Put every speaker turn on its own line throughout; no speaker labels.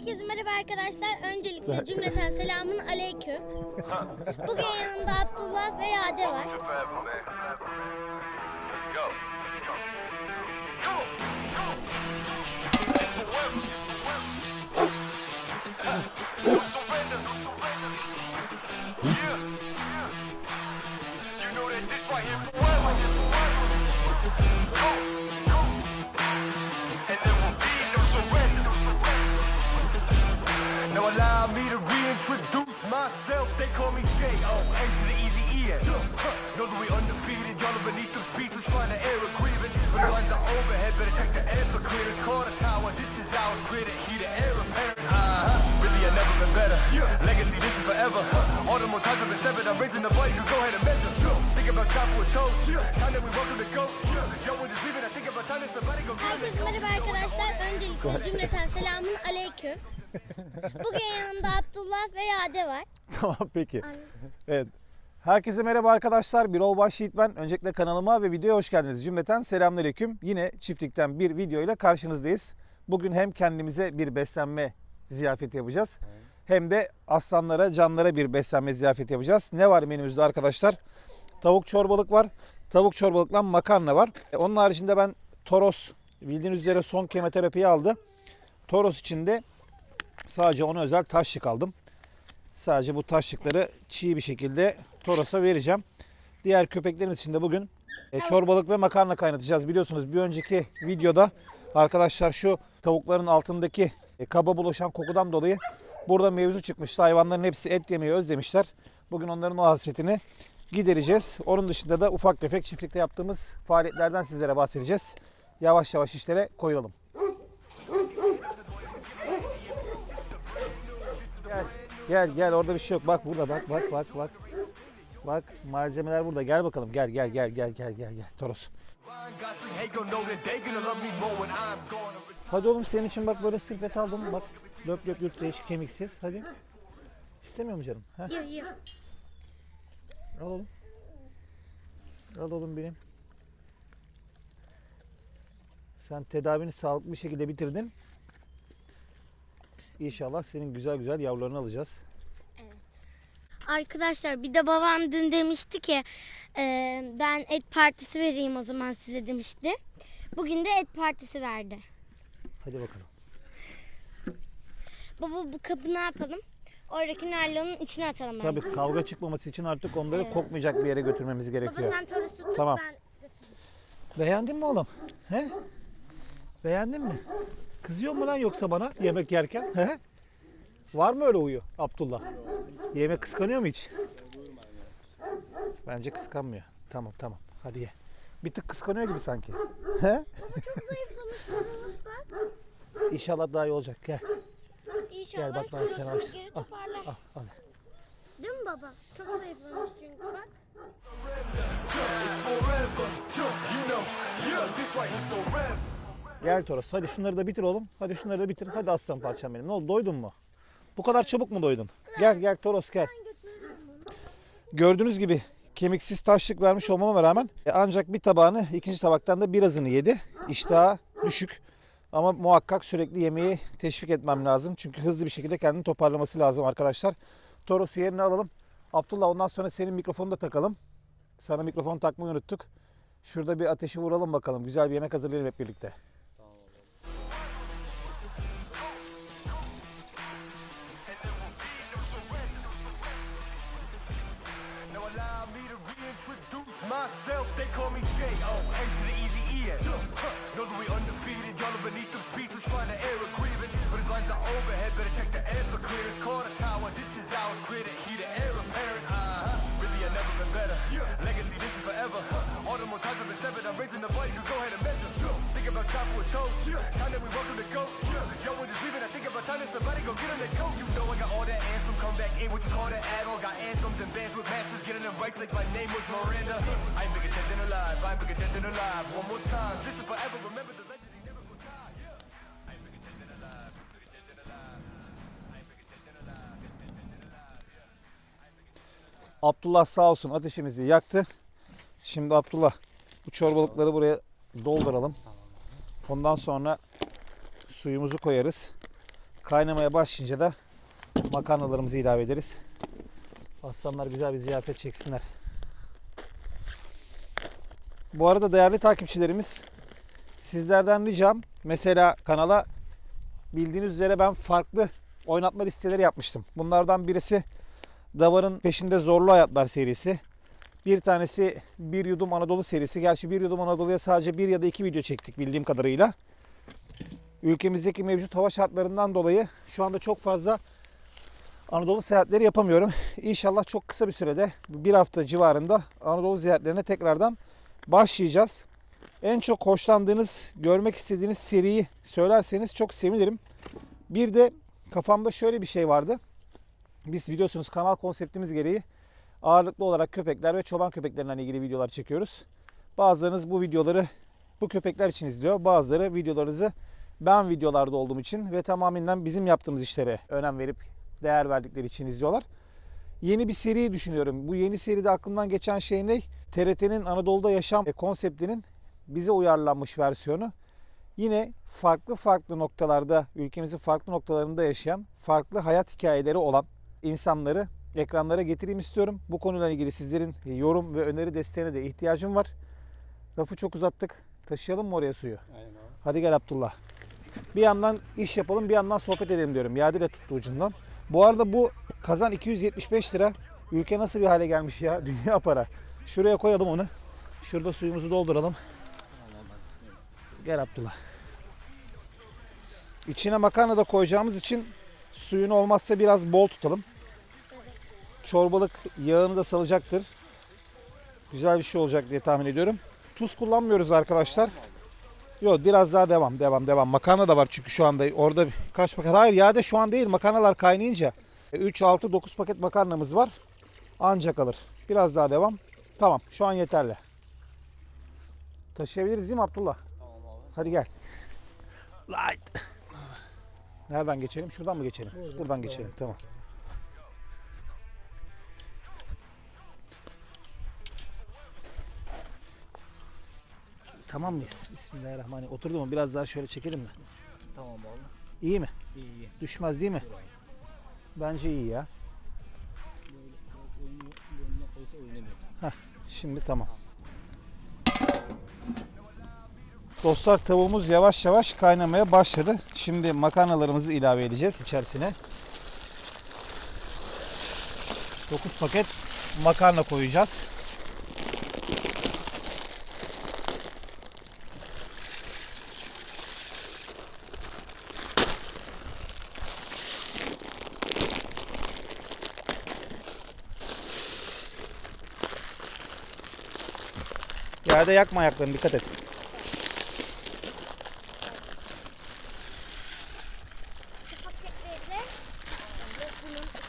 Herkese merhaba arkadaşlar. Öncelikle cümleten selamun aleyküm. Bugün yanımda Abdullah ve Yade var.
Let's go. Me to the easy E-N. Know that we undefeated. Y'all are beneath them speeches trying to air a grievance. But the lines are overhead. Better check the air for clearance. Call the tower. This is our to heat the air apparent. Uh-huh. Really, I've never been better. Legacy, this is forever. All the more times I've been severed. I'm raising the bar. You can go ahead and measure. Think about top with toes. Time that we welcome the goat.
Herkese merhaba arkadaşlar. Öncelikle cümleten selamun aleyküm. Bugün yanımda Abdullah ve Yade var.
Tamam peki. Evet. Herkese merhaba arkadaşlar. Bir Baş Yiğit ben. Öncelikle kanalıma ve videoya hoş geldiniz. Cümleten selamünaleyküm. Yine çiftlikten bir video ile karşınızdayız. Bugün hem kendimize bir beslenme ziyafeti yapacağız. Hem de aslanlara, canlara bir beslenme ziyafeti yapacağız. Ne var menümüzde arkadaşlar? Tavuk çorbalık var. Tavuk çorbalıkla makarna var. E, Onun haricinde ben Toros bildiğiniz üzere son kemoterapiyi aldı. Toros içinde sadece ona özel taşlık aldım. Sadece bu taşlıkları çiğ bir şekilde Toros'a vereceğim. Diğer köpeklerimiz için de bugün e, çorbalık ve makarna kaynatacağız. Biliyorsunuz bir önceki videoda arkadaşlar şu tavukların altındaki e, kaba bulaşan kokudan dolayı burada mevzu çıkmıştı. Hayvanların hepsi et yemeyi özlemişler. Bugün onların o hasretini gidereceğiz. Onun dışında da ufak tefek çiftlikte yaptığımız faaliyetlerden sizlere bahsedeceğiz. Yavaş yavaş işlere koyulalım. Gel. Gel gel orada bir şey yok. Bak burada bak bak bak bak. Bak malzemeler burada. Gel bakalım. Gel gel gel gel gel gel gel. Toros. Hadi oğlum senin için bak böyle sırf aldım. Bak löp löp yürütü hiç kemiksiz. Hadi. İstemiyor mu canım? Heh, al oğlum. Al oğlum benim. Sen tedavini sağlıklı bir şekilde bitirdin. İnşallah senin güzel güzel yavrularını alacağız.
Arkadaşlar bir de babam dün demişti ki e, ben et partisi vereyim o zaman size demişti. Bugün de et partisi verdi.
Hadi bakalım.
Baba bu kabı ne yapalım? Oradaki naylonun içine atalım.
Tabii kavga çıkmaması için artık onları kokmayacak bir yere götürmemiz
Baba
gerekiyor.
sen torusu tut
Tamam.
ben
Beğendin mi oğlum? He? Beğendin mi? Kızıyor mu lan yoksa bana yemek yerken? He? Var mı öyle uyu Abdullah? Yemek kıskanıyor mu hiç? Bence kıskanmıyor. Tamam tamam. Hadi ye. Bir tık kıskanıyor gibi sanki. He?
çok zayıflamış torusu bak.
İnşallah daha iyi olacak. Gel.
İnşallah
Gel bak ben
kilosu
seni aç.
geri
Al,
toparlar.
al, al.
Değil mi baba? Çok zayıflamış çünkü bak.
It's forever. You know, yeah, this right here forever.
Gel Toros. Hadi şunları da bitir oğlum. Hadi şunları da bitir. Hadi aslan parçam benim. Ne oldu? Doydun mu? Bu kadar çabuk mu doydun? Gel gel Toros gel. Gördüğünüz gibi kemiksiz taşlık vermiş olmama rağmen e, ancak bir tabağını ikinci tabaktan da birazını yedi. İştahı düşük. Ama muhakkak sürekli yemeği teşvik etmem lazım. Çünkü hızlı bir şekilde kendini toparlaması lazım arkadaşlar. Toros'u yerine alalım. Abdullah ondan sonra senin mikrofonu da takalım. Sana mikrofon takmayı unuttuk. Şurada bir ateşi vuralım bakalım. Güzel bir yemek hazırlayalım hep birlikte.
Call me J.O. A to the easy. Know that we undefeated. Y'all are beneath them speeches trying to air a grievance. But his lines are overhead. Better check the air for clearance. The tower. This is our to heat the air apparent. Uh-huh. Really, I've never been better. Legacy, this is forever. All the more times I've been severed. I'm raising the bar. You can go ahead and measure. Think about top with toes. Time that we welcome the goat. Time that somebody go get on their coat. You know I got all that anthem. Come back in. What you call that add-on? Got anthems and bands with masters. Getting them right like my name was Miranda. I bigger dead than alive. I bigger dead than alive. One more time. This is forever. Remember the legend.
Abdullah sağ olsun ateşimizi yaktı. Şimdi Abdullah bu çorbalıkları buraya dolduralım. Ondan sonra suyumuzu koyarız. Kaynamaya başlayınca da makarnalarımızı ilave ederiz. Aslanlar güzel bir ziyafet çeksinler. Bu arada değerli takipçilerimiz sizlerden ricam mesela kanala bildiğiniz üzere ben farklı oynatma listeleri yapmıştım. Bunlardan birisi Davar'ın peşinde Zorlu Hayatlar serisi. Bir tanesi Bir Yudum Anadolu serisi. Gerçi Bir Yudum Anadolu'ya sadece bir ya da iki video çektik bildiğim kadarıyla. Ülkemizdeki mevcut hava şartlarından dolayı şu anda çok fazla Anadolu seyahatleri yapamıyorum. İnşallah çok kısa bir sürede bir hafta civarında Anadolu ziyaretlerine tekrardan başlayacağız. En çok hoşlandığınız, görmek istediğiniz seriyi söylerseniz çok sevinirim. Bir de kafamda şöyle bir şey vardı. Biz biliyorsunuz kanal konseptimiz gereği ağırlıklı olarak köpekler ve çoban köpeklerinden ilgili videolar çekiyoruz. Bazılarınız bu videoları bu köpekler için izliyor. Bazıları videolarınızı ben videolarda olduğum için ve tamamen bizim yaptığımız işlere önem verip değer verdikleri için izliyorlar. Yeni bir seri düşünüyorum. Bu yeni seride aklımdan geçen şey ne? TRT'nin Anadolu'da yaşam konseptinin bize uyarlanmış versiyonu. Yine farklı farklı noktalarda, ülkemizin farklı noktalarında yaşayan, farklı hayat hikayeleri olan insanları ekranlara getireyim istiyorum. Bu konuyla ilgili sizlerin yorum ve öneri desteğine de ihtiyacım var. Lafı çok uzattık. Taşıyalım mı oraya suyu?
Aynen.
Hadi gel Abdullah. Bir yandan iş yapalım, bir yandan sohbet edelim diyorum. Yadile tuttu ucundan. Bu arada bu kazan 275 lira. Ülke nasıl bir hale gelmiş ya? Dünya para. Şuraya koyalım onu. Şurada suyumuzu dolduralım. Gel Abdullah. İçine makarna da koyacağımız için suyunu olmazsa biraz bol tutalım. Çorbalık yağını da salacaktır. Güzel bir şey olacak diye tahmin ediyorum. Tuz kullanmıyoruz arkadaşlar. Yok biraz daha devam devam devam. Makarna da var çünkü şu anda orada kaç paket. Hayır yağda şu an değil makarnalar kaynayınca. 3, 6, 9 paket makarnamız var. Ancak alır. Biraz daha devam. Tamam şu an yeterli. Taşıyabiliriz değil mi Abdullah?
Tamam abi.
Hadi gel. Light. Nereden geçelim? Şuradan mı geçelim? Buradan geçelim. Tamam. Tamam mıyız? Bismillahirrahmanirrahim. Oturdu mu? Biraz daha şöyle çekelim mi?
Tamam abi.
İyi mi?
İyi iyi.
Düşmez değil mi? Bence iyi ya.
Oynamıyor.
Şimdi tamam. Dostlar tavuğumuz yavaş yavaş kaynamaya başladı. Şimdi makarnalarımızı ilave edeceğiz içerisine. 9 paket makarna koyacağız. Yerde yakma ayaklarını dikkat et.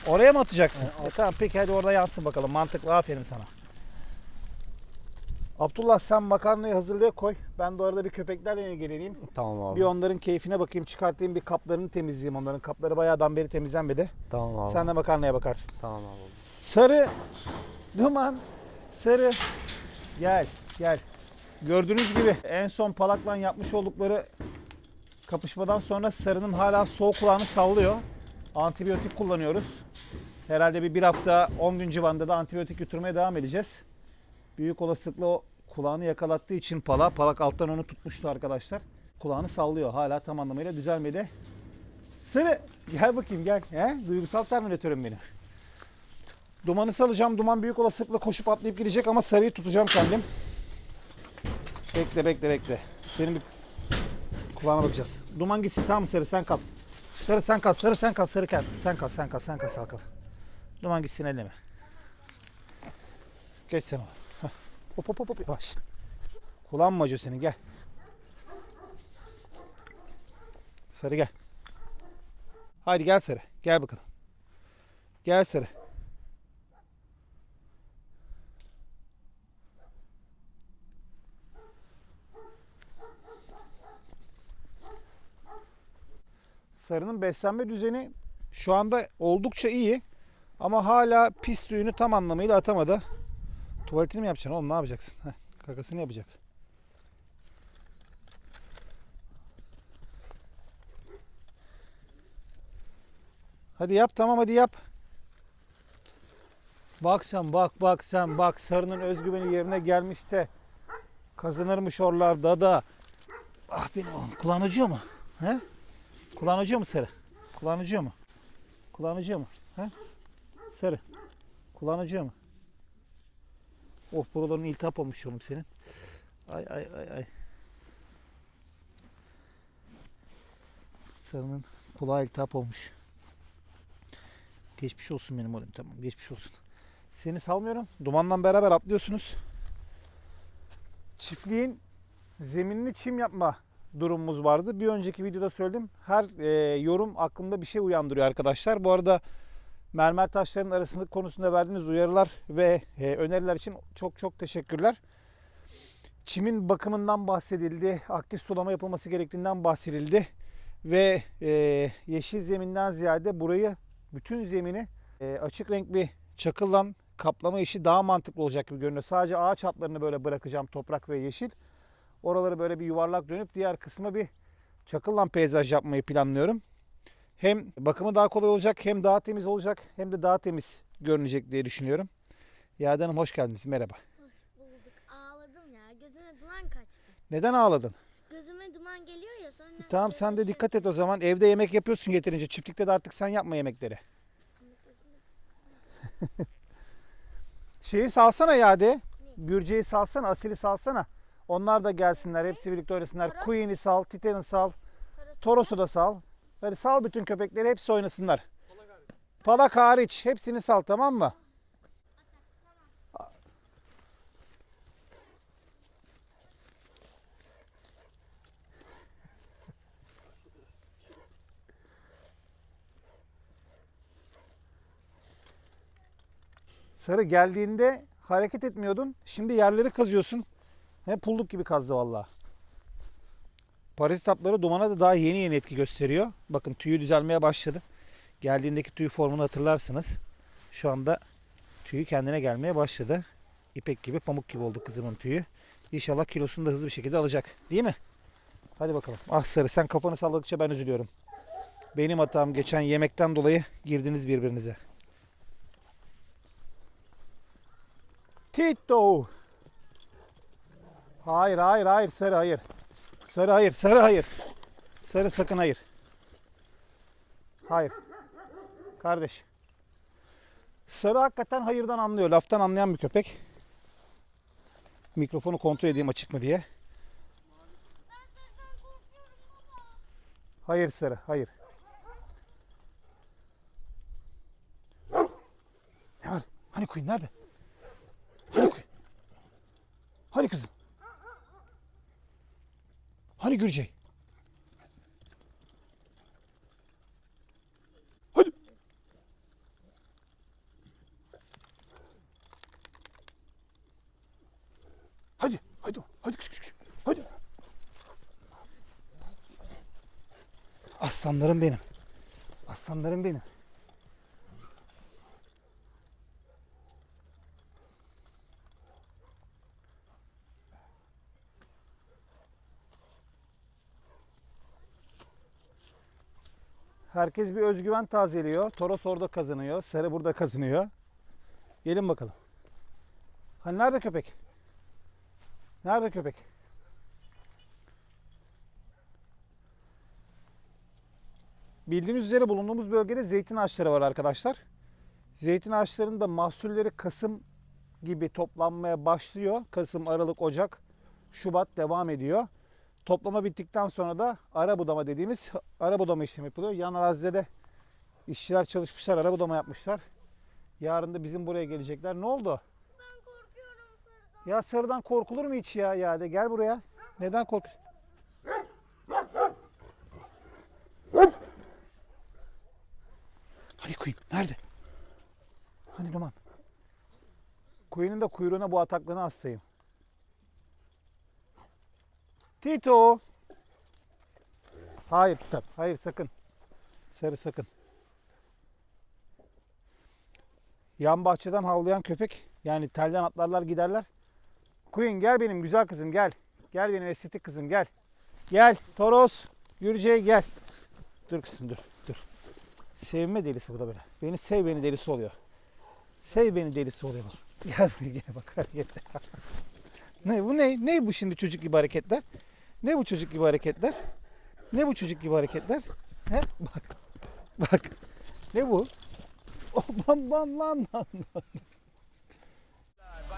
Oraya mı atacaksın? E, tamam peki hadi orada yansın bakalım. Mantıklı aferin sana. Abdullah sen makarnayı hazırlaya koy. Ben de orada bir köpeklerle ilgileneyim.
Tamam abi.
Bir onların keyfine bakayım. Çıkartayım bir kaplarını temizleyeyim. Onların kapları bayağıdan beri temizlenmedi.
Tamam abi.
Sen de makarnaya bakarsın.
Tamam abi.
Sarı, duman, sarı. Gel, gel. Gördüğünüz gibi en son palaklan yapmış oldukları kapışmadan sonra sarının hala sol kulağını sallıyor. Antibiyotik kullanıyoruz. Herhalde bir, bir hafta 10 gün civarında da antibiyotik götürmeye devam edeceğiz. Büyük olasılıkla o kulağını yakalattığı için pala, palak alttan onu tutmuştu arkadaşlar. Kulağını sallıyor. Hala tam anlamıyla düzelmedi. Sarı, gel bakayım gel. He? Duygusal terminatörüm benim. Dumanı salacağım. Duman büyük olasılıkla koşup atlayıp gidecek ama sarıyı tutacağım kendim. Bekle bekle bekle. Senin bir kulağına bakacağız. Duman gitsin tamam mı sarı sen kal. Sarı sen kal. Sarı sen kal. Sarı kal. Sen kal sen kal sen kal sen kal. Duman gitsin elleme. Geç sen o. Hah. Hop hop hop hop. Yavaş. Kulağın mı acıyor senin gel. Sarı gel. Haydi gel sarı. Gel bakalım. Gel sarı. Sarının beslenme düzeni şu anda oldukça iyi. Ama hala pis suyunu tam anlamıyla atamadı. Tuvaletini mi yapacaksın oğlum ne yapacaksın? Heh, kakasını yapacak. Hadi yap tamam hadi yap. Bak sen bak bak sen bak sarının özgüveni yerine gelmiş de kazanırmış oralarda da. Ah benim oğlum kulağın acıyor mu? He? Acıyor mu sarı? Mu? Kulağın acıyor mu? He? Sarı. Acıyor mu? Oh buraların iltihap olmuş oğlum senin. Ay ay ay ay. Sarının kulağı iltihap olmuş. Geçmiş olsun benim oğlum tamam geçmiş olsun. Seni salmıyorum. Dumanla beraber atlıyorsunuz. Çiftliğin zeminini çim yapma durumumuz vardı. Bir önceki videoda söyledim. Her e, yorum aklımda bir şey uyandırıyor arkadaşlar. Bu arada mermer taşların arasında konusunda verdiğiniz uyarılar ve e, öneriler için çok çok teşekkürler. Çimin bakımından bahsedildi. Aktif sulama yapılması gerektiğinden bahsedildi. Ve e, yeşil zeminden ziyade burayı bütün zemini e, açık renk bir çakılla kaplama işi daha mantıklı olacak gibi görünüyor. Sadece ağaç hatlarını böyle bırakacağım toprak ve yeşil. Oraları böyle bir yuvarlak dönüp diğer kısma bir çakılla peyzaj yapmayı planlıyorum. Hem bakımı daha kolay olacak hem daha temiz olacak hem de daha temiz görünecek diye düşünüyorum. Yağda Hanım hoş geldiniz. Merhaba.
Bulduk. Ağladım ya. Gözüme duman kaçtı.
Neden ağladın?
Gözüme duman geliyor ya sonra.
Tamam sen de dikkat et o zaman. Evde yemek yapıyorsun yeterince. Çiftlikte de artık sen yapma yemekleri. Şeyi salsana Yade. Gürce'yi salsana, Asil'i salsana. Onlar da gelsinler. Hepsi birlikte oynasınlar. Queen'i sal, Titan'ı sal. Toros'u da sal. Hadi sal bütün köpekleri hepsi oynasınlar. Palak hariç hepsini sal tamam mı? Sarı geldiğinde hareket etmiyordun. Şimdi yerleri kazıyorsun. He pulluk gibi kazdı valla. Parazit hapları dumana da daha yeni yeni etki gösteriyor. Bakın tüyü düzelmeye başladı. Geldiğindeki tüy formunu hatırlarsınız. Şu anda tüyü kendine gelmeye başladı. İpek gibi pamuk gibi oldu kızımın tüyü. İnşallah kilosunu da hızlı bir şekilde alacak. Değil mi? Hadi bakalım. Ah Sarı sen kafanı salladıkça ben üzülüyorum. Benim hatam geçen yemekten dolayı girdiniz birbirinize. Tito. Hayır hayır hayır sarı hayır. Sarı hayır sarı hayır. Sarı sakın hayır. Hayır. Kardeş. Sarı hakikaten hayırdan anlıyor. Laftan anlayan bir köpek. Mikrofonu kontrol edeyim açık mı diye. Hayır sarı hayır. Ne var? Hani Queen nerede? Hani Queen? Hani kızım? Hani Gürcey? Hadi. Hadi, hadi, hadi kış kış. Hadi. Aslanlarım benim. Aslanlarım benim. Herkes bir özgüven tazeliyor. Toros orada kazanıyor. Sarı burada kazanıyor. Gelin bakalım. Hani nerede köpek? Nerede köpek? Bildiğiniz üzere bulunduğumuz bölgede zeytin ağaçları var arkadaşlar. Zeytin ağaçlarının da mahsulleri Kasım gibi toplanmaya başlıyor. Kasım, Aralık, Ocak, Şubat devam ediyor. Toplama bittikten sonra da ara budama dediğimiz ara budama işlemi yapılıyor. Yan arazide de işçiler çalışmışlar, ara budama yapmışlar. Yarın da bizim buraya gelecekler. Ne oldu?
Ben korkuyorum sarıdan.
Ya sarıdan korkulur mu hiç ya? Ya de gel buraya. Neden korkuyorsun? Hani Queen? Nerede? Hani Duman? Queen'in de kuyruğuna bu ataklığını hastayım. Tito. Hayır kitap. Hayır sakın. Sarı sakın. Yan bahçeden havlayan köpek. Yani telden atlarlar giderler. Queen gel benim güzel kızım gel. Gel benim estetik kızım gel. Gel Toros. Gürce gel. Dur kızım dur dur. Sevme delisi bu da böyle. Beni sev beni delisi oluyor. Sev beni delisi oluyor. Gel buraya gel bak ne bu ne? Ne bu şimdi çocuk gibi hareketler? Ne bu çocuk gibi hareketler? Ne bu çocuk gibi hareketler? He? Bak. Bak. Ne bu? Oh, lan lan.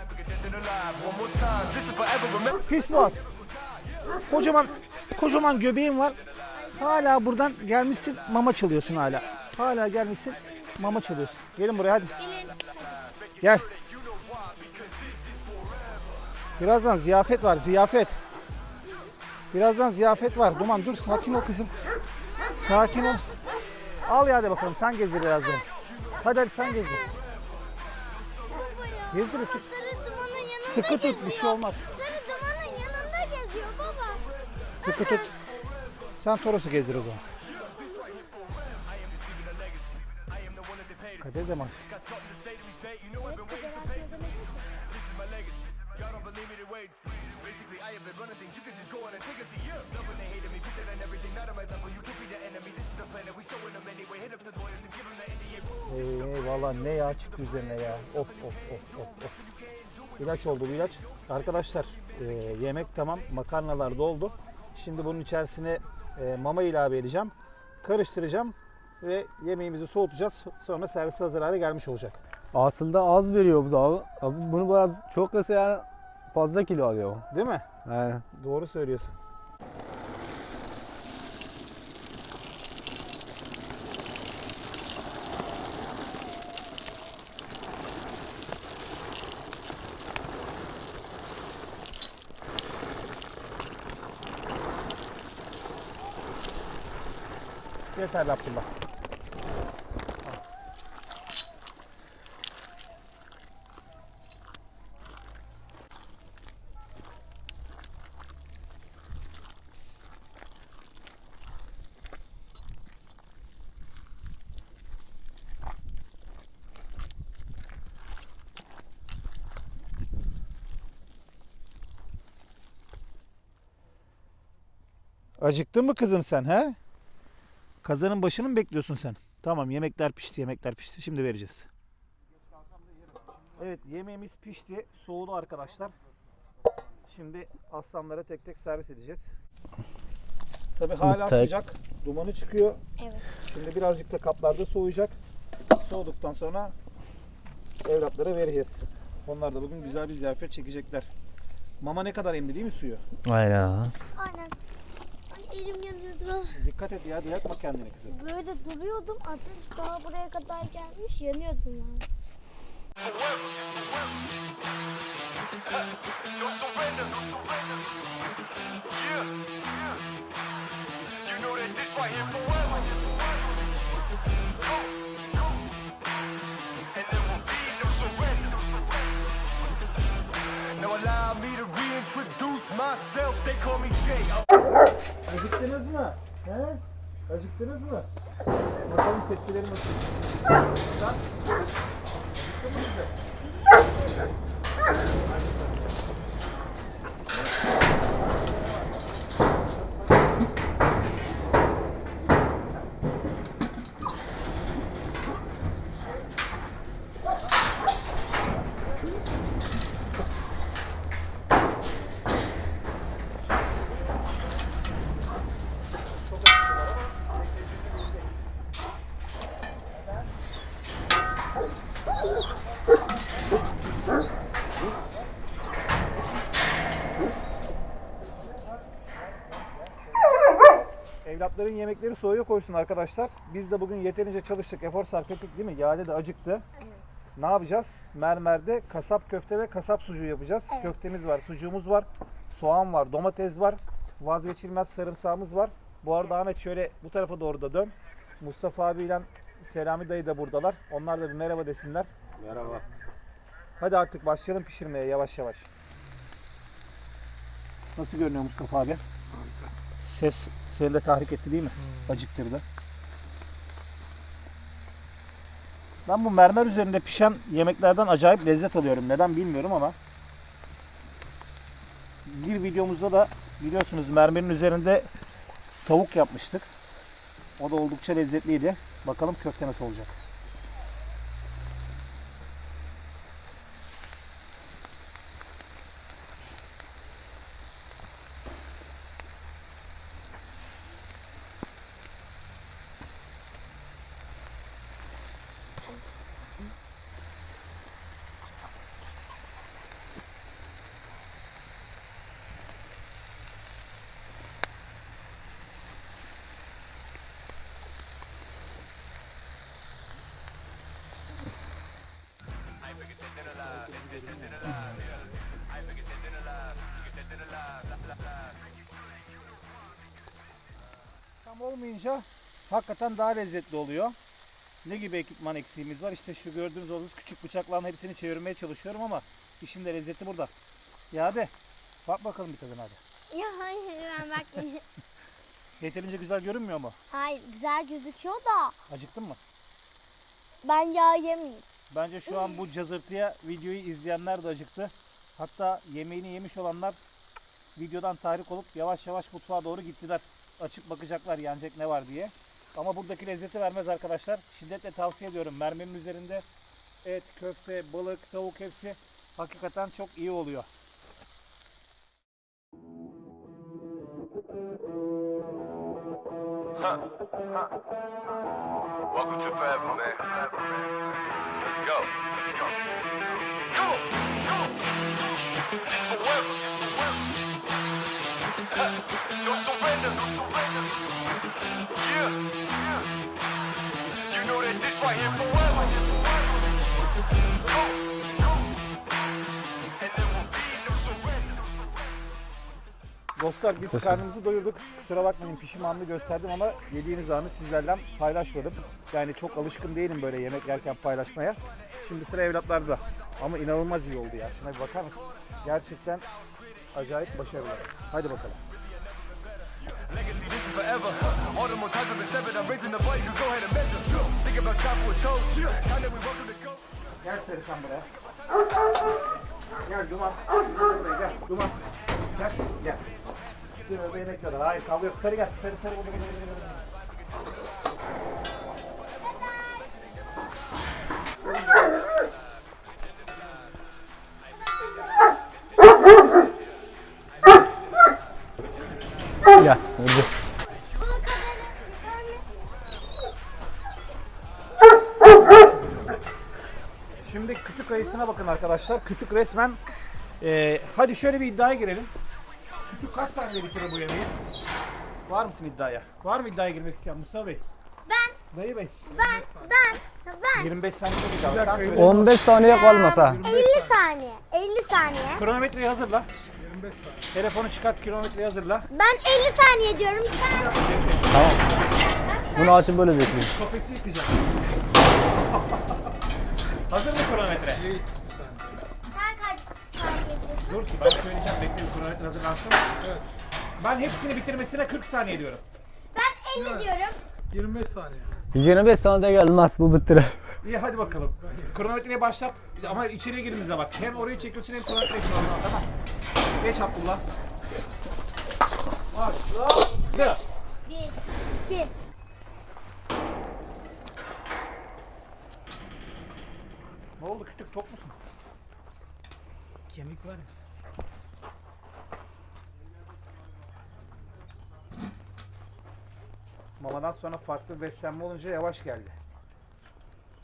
I'm bigger dead than alive. One more time. This is forever. Remember.
Pis boğaz. Kocaman kocaman göbeğin var. Hala buradan gelmişsin mama çalıyorsun hala. Hala gelmişsin mama çalıyorsun. Gelin buraya hadi.
Gelin.
Gel. Birazdan ziyafet var ziyafet. Birazdan ziyafet var. Duman dur sakin ol kızım. Sakin ol. Al ya hadi bakalım sen gezdir birazdan. Hadi hadi sen gezdir. Gezdir
yanında
Sıkı tut bir şey olmaz.
Sarı dumanın yanında geziyor baba.
Sıkı tut. Sen Toros'u gezdir o zaman. Kadir de Max.
See. Basically, I have been running things. You can just go on and take a seat. Yeah. Loving they hating me, put that on everything. Not on my level. You can be the enemy. This is the plan that we showing them anyway. Hit up the lawyers and give them the NDA. Woo.
Ey valla ne yağ çıktı üzerine ya. Of of of of of. İlaç oldu bu ilaç. Arkadaşlar e, yemek tamam. Makarnalar doldu. Şimdi bunun içerisine e, mama ilave edeceğim. Karıştıracağım ve yemeğimizi soğutacağız. Sonra servise hazır hale gelmiş olacak.
Aslında az veriyor bu da Bunu biraz çok kısa yani fazla kilo alıyor.
Değil mi?
Aynen.
Doğru söylüyorsun. Yeterli Abdullah. Acıktın mı kızım sen he? Kazanın başını mı bekliyorsun sen? Tamam yemekler pişti yemekler pişti şimdi vereceğiz. Evet yemeğimiz pişti soğudu arkadaşlar. Şimdi aslanlara tek tek servis edeceğiz. Tabi hala
Tek.
sıcak dumanı çıkıyor.
Evet.
Şimdi birazcık da kaplarda soğuyacak. Soğuduktan sonra evlatlara vereceğiz. Onlar da bugün güzel bir ziyafet çekecekler. Mama ne kadar emdi değil mi suyu?
Aynen.
Aynen. Elim yanıyordu.
Dikkat et ya yakma kendini kızım.
Böyle duruyordum. Ateş daha buraya kadar gelmiş. Yanıyordum
surrender. Now allow me to reintroduce myself. They call me Jay.
Acıktınız mı? Bakalım tepkileri nasıl? Evlatların yemekleri soğuya koysun arkadaşlar. Biz de bugün yeterince çalıştık, efor sarf ettik değil mi? Yade de acıktı. Ne yapacağız? Mermerde kasap köfte ve kasap sucuğu yapacağız.
Evet.
Köftemiz var, sucuğumuz var, soğan var, domates var, vazgeçilmez sarımsağımız var. Bu arada Ahmet şöyle bu tarafa doğru da dön. Mustafa abiyle Selami dayı da buradalar. Onlar da bir merhaba desinler.
Merhaba.
Hadi artık başlayalım pişirmeye yavaş yavaş. Nasıl görünüyor Mustafa abi? Ses seni de tahrik etti değil mi? Acıktırdı. Ben bu mermer üzerinde pişen yemeklerden acayip lezzet alıyorum. Neden bilmiyorum ama. Bir videomuzda da biliyorsunuz mermerin üzerinde tavuk yapmıştık. O da oldukça lezzetliydi. Bakalım köfte nasıl olacak. Olmayınca hakikaten daha lezzetli oluyor. Ne gibi ekipman eksiğimiz var? İşte şu gördüğünüz olduğunuz küçük bıçakların hepsini çevirmeye çalışıyorum ama işin de lezzeti burada. Ya de bak bakalım bir tadına hadi.
Ya hayır ben bakmayayım.
Yeterince güzel görünmüyor mu?
hayır güzel gözüküyor da
Acıktın mı?
ben yağ yemeyeyim.
Bence şu an bu cazırtıya videoyu izleyenler de acıktı. Hatta yemeğini yemiş olanlar videodan tahrik olup yavaş yavaş mutfağa doğru gittiler. Açıp bakacaklar yenecek ne var diye. Ama buradaki lezzeti vermez arkadaşlar. Şiddetle tavsiye ediyorum. Merminin üzerinde et, köfte, balık, tavuk hepsi hakikaten çok iyi oluyor.
Welcome to Forever, man. Let's go. Come on. It's forever. No surrender. No surrender. Yeah. yeah. You know that this right here forever. Go. Go. And there will be no surrender.
Dostlar biz karnımızı doyurduk. Kusura bakmayın pişmanlığı gösterdim ama yediğiniz anı sizlerle paylaşmadım. Yani çok alışkın değilim böyle yemek yerken paylaşmaya. Şimdi sıra evlatlarda. Ama inanılmaz iyi oldu ya. Şuna bir bakar mısın? Gerçekten acayip başarılı. Hadi bakalım.
Forever. All the more times I've been severed, I'm raising the bar, you can go ahead and measure. Think about time for a toast. Time that we welcome to go.
Gel sen buraya. Gel Duman. Gel buraya gel. Duman. Gel. Gel. Dur orada yemek yiyorlar. Hayır kavga yok. Sarı gel. Sarı sarı. Gel, gel, gel, gel, gel. Bakın arkadaşlar. Kütük resmen Ee, hadi şöyle bir iddiaya girelim. Kütük kaç saniye bitirir bu yemeği? Var mısın iddiaya? Var mı iddiaya girmek isteyen Mustafa Bey?
Ben,
Dayı Bey.
ben, ben, ben
25 saniye çok iddialı. Sen söyle.
15 saniye kalmasa.
50 saniye, 50 saniye.
Kronometreyi hazırla. 25 saniye. Telefonu çıkart kronometreyi hazırla.
Ben 50 saniye diyorum. Sen,
Tamam. Bunu açıp böyle bekliyorum.
Kafesi yıkacak. Hazır mı kronometre? Dur ki ben söyleyeceğim. Bekleyin kronometre hazırlansın. Evet. Ben hepsini bitirmesine 40 saniye diyorum.
Ben 50 diyorum.
25 saniye.
25 saniyede gelmez bu bitirir.
İyi hadi bakalım. Kronometreyi başlat. Ama içeriye girdiğimizde bak. Hem orayı çekiyorsun hem kronometreyi çekiyorsun. Tamam. Geç Abdullah. Başla.
1, 2,
Ne oldu kütük top musun?
Kemik var ya.
Mamadan sonra farklı beslenme olunca yavaş geldi.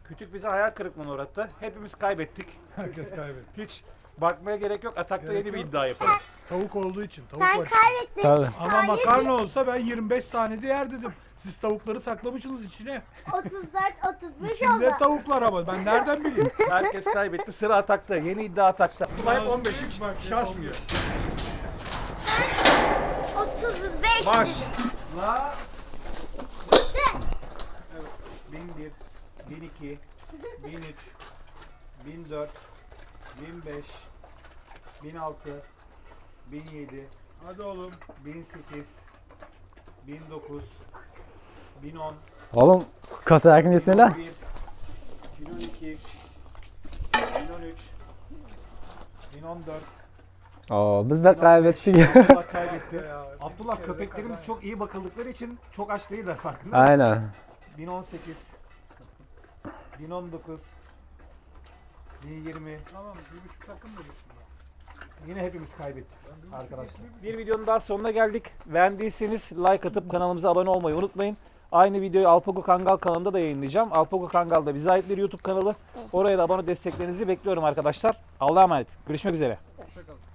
Kütük bize hayal kırıklığına uğrattı. Hepimiz kaybettik.
Herkes kaybetti.
Hiç bakmaya gerek yok. Atakta
Gerek
yeni bir
yok.
iddia yapalım.
Tavuk olduğu için. Tavuk
sen
var.
kaybettin.
Tabii.
Ama
Hayır,
makarna olsa ben 25 saniyede yer dedim. Siz tavukları saklamışsınız içine.
34, 35
İçinde
oldu.
tavuklar ama ben nereden bileyim?
Herkes kaybetti. Sıra atakta. Yeni iddia atakta. Bunlar hep 15 hiç
Bak,
şaşmıyor.
35
Başla.
Bitti.
1001, 1002, 1003, 1004, 1005, 1006, 1007,
Hadi oğlum.
1008, 1009, 1010,
Oğlum kasa yakın yesene lan.
1011, 1012, 1013, 1014.
Oo, biz de kaybettik.
Abdullah kaybetti. Abdullah köpeklerimiz çok iyi bakıldıkları için çok aç değiller farkında.
Aynen.
1018, 1019, 1020.
Tamam bir buçuk takım da.
Yine hepimiz kaybettik arkadaşlar. Bir videonun daha sonuna geldik. Beğendiyseniz like atıp kanalımıza abone olmayı unutmayın. Aynı videoyu Alpago Kangal kanalında da yayınlayacağım. Alpago Kangal da bize ait bir YouTube kanalı. Oraya da abone desteklerinizi bekliyorum arkadaşlar. Allah'a emanet. Görüşmek üzere.
Hoşçakalın.